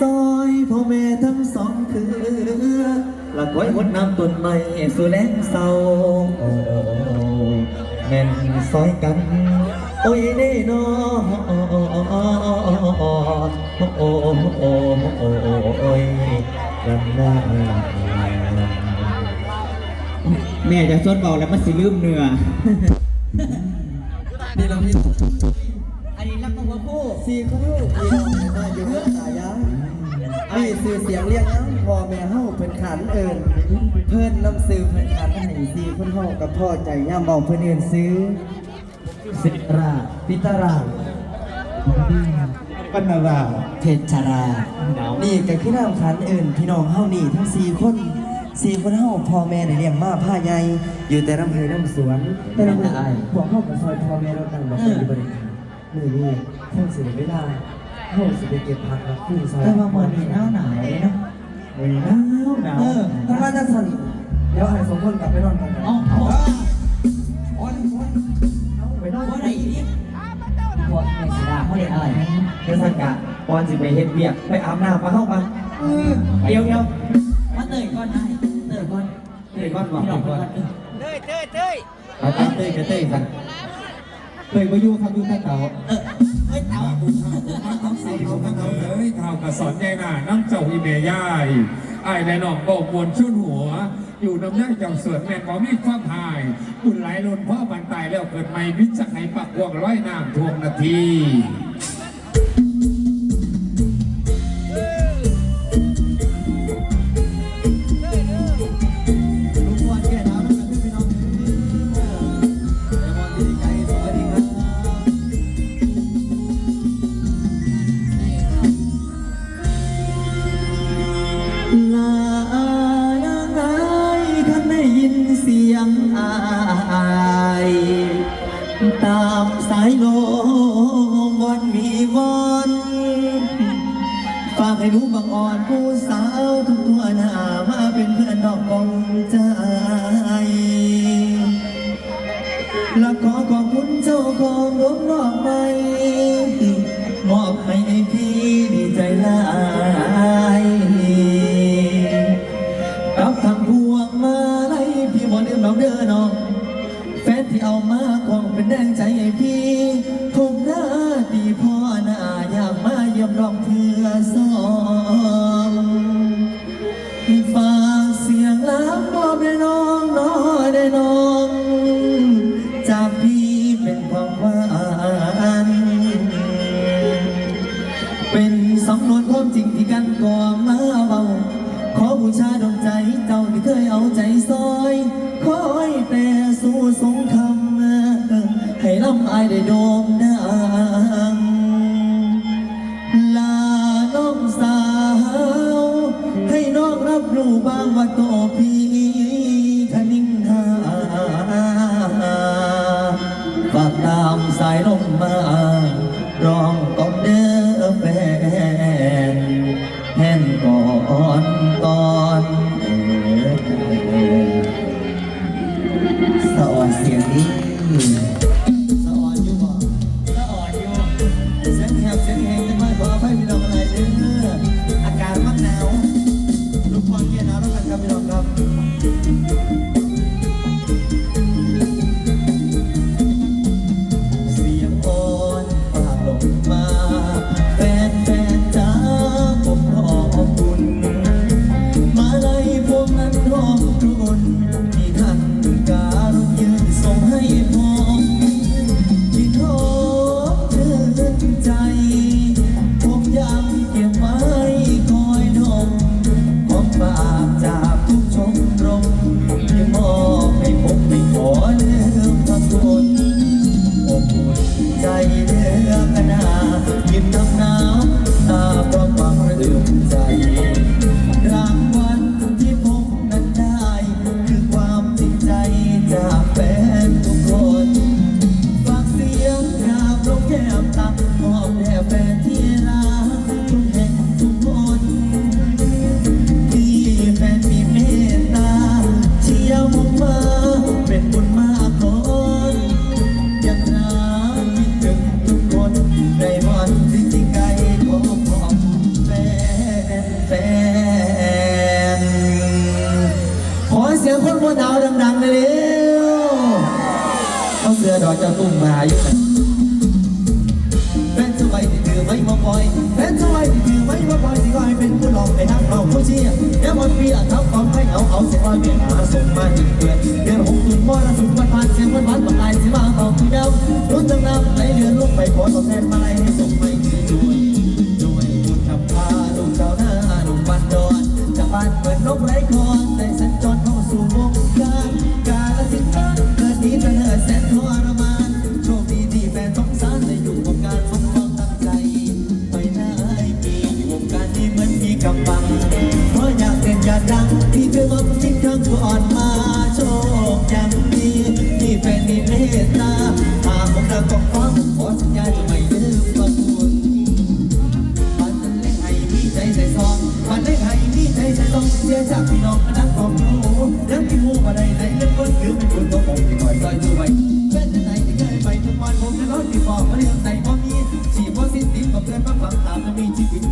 ซอยพ่อแม่ทั้งสองคือละก้อยหดน้ำต้นไม้สู่แลงเศร้าโอ้แม่นซอยกัน โอ้ยเน่นอโอ้โอ้โอ้โอ้โอ้โอ้โอ้ยกันหน้าแม่จะชดเบาแล้วมันสิลืมเนื้อนี่เราพี่อันนี้รับมาหัวคู่สี่คนลูกเดียวมาอยู่เพื่อตายา ยไอ้สื่อเสียงเรียกนะพ่อแม่เฮาเพิ่นขันเอิญเพิ่นนำซื้อเพิ่นขันให้สี่คนเฮากับพ่อใจย่ามเบาเพิ่นเอิญซื้อสิราพิตราปนราเพชรรา นี่ก็คือน้ำขันเอิญพี่น้องเฮานี่ทั้งสี่คนสี่คนเฮาพ่อแม่ได้เลี้ยงมาผ้าใหญ่อยู่แต่ลำไห้ลำสวนแต่ลำไห้พวกเฮากับซอยพ่อแม่เราตั้งมาเป็นบริการมื้อนี้คงสิได้เวลา เฮาสิไปเก็บผักมาขึ้นซอยแต่ว่ามันมีหนาวหนาวเลยเนาะมื้อนี้หนาวหนาวเออถ้าว่าจังซั่นเดี๋ยวให้สองคนกลับไปนอนกันอ๋ออ๋อไปนอนว่าอะไรอีกพวกแม่สีดาเขาเรียกอะไรเดี๋ยวสักกะก่อนสิไปเฮ็ดเวียกไปอาบน้ำมาเฮามาเดี๋ยวเดี๋ยวมาเตยก่อนได้เตยก่อนเฮ้ยก่อนบอกพี่น้องก่ก่ออนนเอาตามเต้ยกับเต้ยกันเต้ยมาอยู่ครับอยู่ท่าเต่าเออเฮ้ยเต๋าเอา สอนใหญ่หน่าน้ำเจ้าอีเมย่ายไอ้แนนองบอกมวนชุนหัว อยู่น้ำย่าเจ้าสวนแม่ก็มีความหายบุญไหลล้นพ่อบันตายแล้วเกิดใหม่วิจักให้ปักวงร้อยน้ำทวงนาที บางอ่อนผู้สาวทุกตัวหน้ามาเป็นเพื่อนดอกกองใจและขอขอบคุณเจ้าของดวงดอกไม้มอบให้พี่ดีใจหลายกับทางพวงมาไล่พี่บ่ลืมน้องเด้อน้อง แฟนที่เอามาของเป็นแดงใจให้พี่ทุกหน้า มาเยี่ยมรองเพื่อสอง รับรู้บ้างว่าโตวพี่ ใจ cho เจ้าตุ้มมาอยู่ Bên số bay thì từ mấy mong boy Bên số bay thì từ mấy mong boy Thì có ai bên của lòng để đang màu mua chia Nếu một bia ở thóc con hay áo áo Sẽ coi miệng mà dùng mà tình quyền Điều hùng tùn môi là dùng mặt phan Sẽ muốn bán bằng ai sẽ mang vào từ đâu Lúc tương nam lấy lừa lúc phải có tổng thêm mà lại hay dùng ับเพื่อนมาฟังตามและมีชีวิต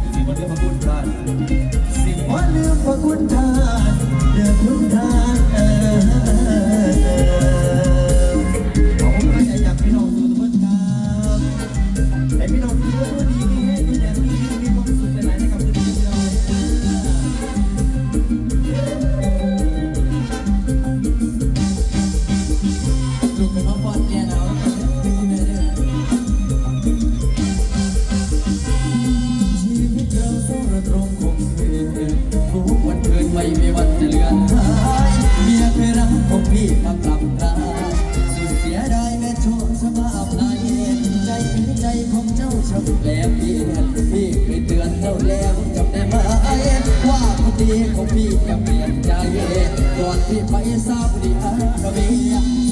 saber.